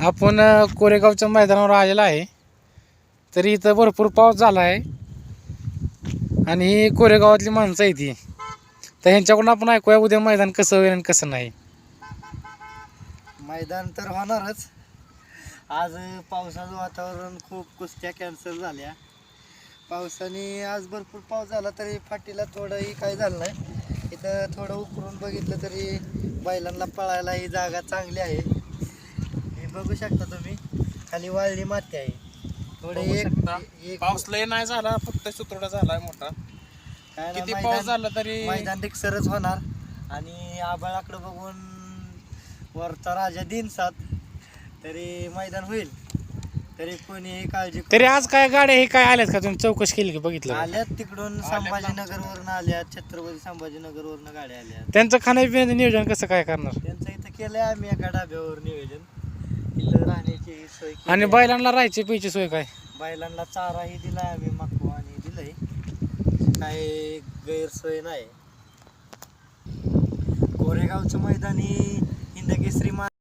आपण कोरेगावच्या मैदानावर आलेला आहे. तरी इथं भरपूर पाऊस झाला आहे. आणि ही कोरेगावातली माणसं आहे ती तर ह्यांच्याकडून आपण ऐकूया उद्या मैदान कसं होईल आणि कसं नाही. मैदान तर होणारच. आज पावसाचं वातावरण खूप कुस्त्या कॅन्सल झाल्या. पावसाने आज भरपूर पाऊस झाला तरी फाटीला थोडंही काय झालं नाही. इथं थोडं उकरून बघितलं तरी बैलांना पळायला ही जागा चांगली आहे. बघू शकता तुम्ही. खाली वाळली माती आहे. थोडे बघू एक शकता. एक पाऊस लय नाही झाला फक्त सुतोडा झालाय मोठा. काय ना किती मैदान- पाऊस झाला तरी मैदान रिक्सरच होणार. आणि आबाळाकडे बघून वरचा राजा दिन सात. तरी मैदान होईल. तरी कोणी काळजी करू तरी आज काय गाड्या हे काय आल्यात का? तुम्ही चौकशी केली की बघितलं? आल्यात तिकडून संभाजीनगरवरून आल्यात. छत्रपती संभाजीनगरवरून गाड्या आल्यात. त्यांचं खाण्यापिण्याचं नियोजन कसं काय करणार? त्यांचं इथं केलंय आम्ही एका डाब्यावर नियोजन. सोय केली आणि आहे. बैलांना राहायची प्यायची सोय काय? बैलांना चाराही दिलाय आम्ही मको आणि दिलंय. काही गैरसोय नाही. कोरेगावचं मैदानी हिंदकेसरी मा